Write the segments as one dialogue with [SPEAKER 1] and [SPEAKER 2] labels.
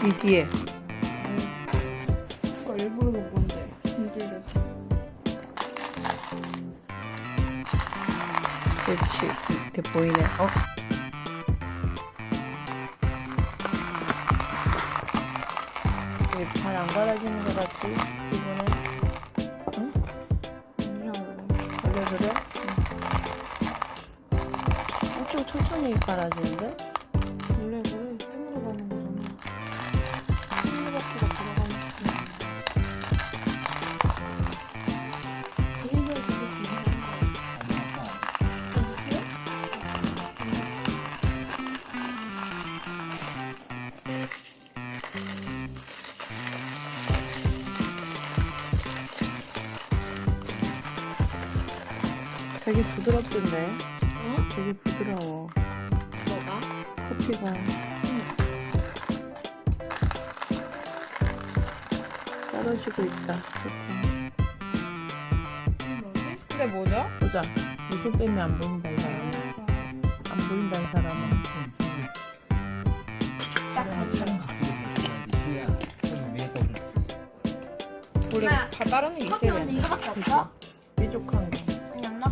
[SPEAKER 1] 뒤 뒤에.
[SPEAKER 2] 이거 일부러 놓은 건데 힘들겠어.
[SPEAKER 1] 그렇지. 밑에 보이네. 어? 잘안 갈아지는 것 같지? 이번에
[SPEAKER 2] 아니야.
[SPEAKER 1] 원래 그래? 엄청 천천히 갈아지는데?
[SPEAKER 2] 되게
[SPEAKER 1] 부드럽던데?
[SPEAKER 2] 응?
[SPEAKER 1] 되게 부드러워.
[SPEAKER 2] 뭐가?
[SPEAKER 1] 커피가. 떨어지고 있다.
[SPEAKER 2] 뭐지? 근데 뭐죠?
[SPEAKER 1] 보자. 이손 빼면 안 보인다, 이 사람은. 안 보인다, 이 사람은.
[SPEAKER 2] 우리 다 다른 게 있어야
[SPEAKER 3] 커피
[SPEAKER 2] 돼.
[SPEAKER 3] 이거밖에 없어?
[SPEAKER 1] 뾰족한 거.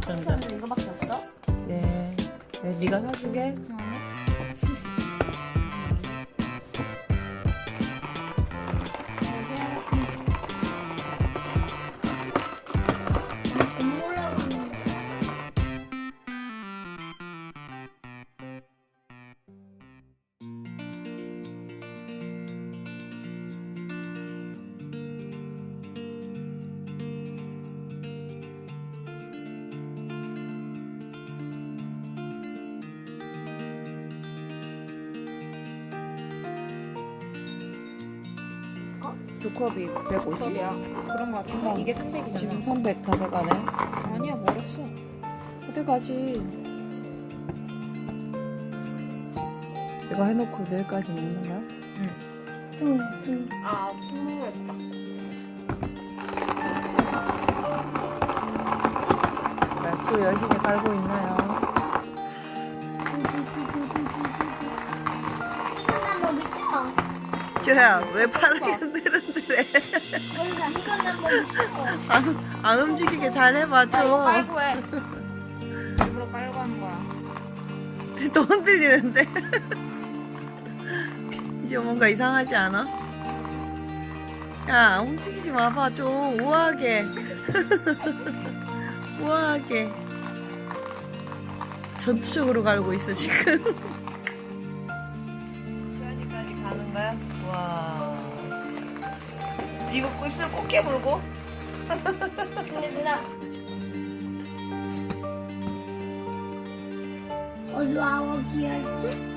[SPEAKER 1] 전자.
[SPEAKER 3] 언니 이거밖에 없어?
[SPEAKER 1] 네. 네, 네가 사주게.
[SPEAKER 3] 아
[SPEAKER 1] 두 컵이 150.
[SPEAKER 2] 컵이야. 그런 거 같은데
[SPEAKER 1] 어.
[SPEAKER 2] 이게 300이잖아.
[SPEAKER 1] 지금 300 다 돼가네.
[SPEAKER 2] 아니야 멀었어.
[SPEAKER 1] 다 돼가지. 이거 해놓고 내일까지 먹는 거야?
[SPEAKER 3] 응, 응.
[SPEAKER 2] 아 풍부했다.
[SPEAKER 1] 자, 치우 열심히 갈고 있나요? 주야, 왜 팔을 흔들흔들해?
[SPEAKER 3] 이건 한번 미쳐.
[SPEAKER 1] 안, 안 움직이게 잘 해봐,
[SPEAKER 2] 나 이거
[SPEAKER 1] 좀.
[SPEAKER 2] 깔고 해. 일부러 깔고 하는 거야.
[SPEAKER 1] 또 흔들리는데? 이제 뭔가 이상하지 않아? 야, 움직이지 마봐, 좀. 우아하게. 우아하게. 전투적으로 갈고 있어, 지금. 가는 거야? 와. 이거 입술 꼭 깨물고?
[SPEAKER 3] 근데 누나. 어디 아홉 시였지?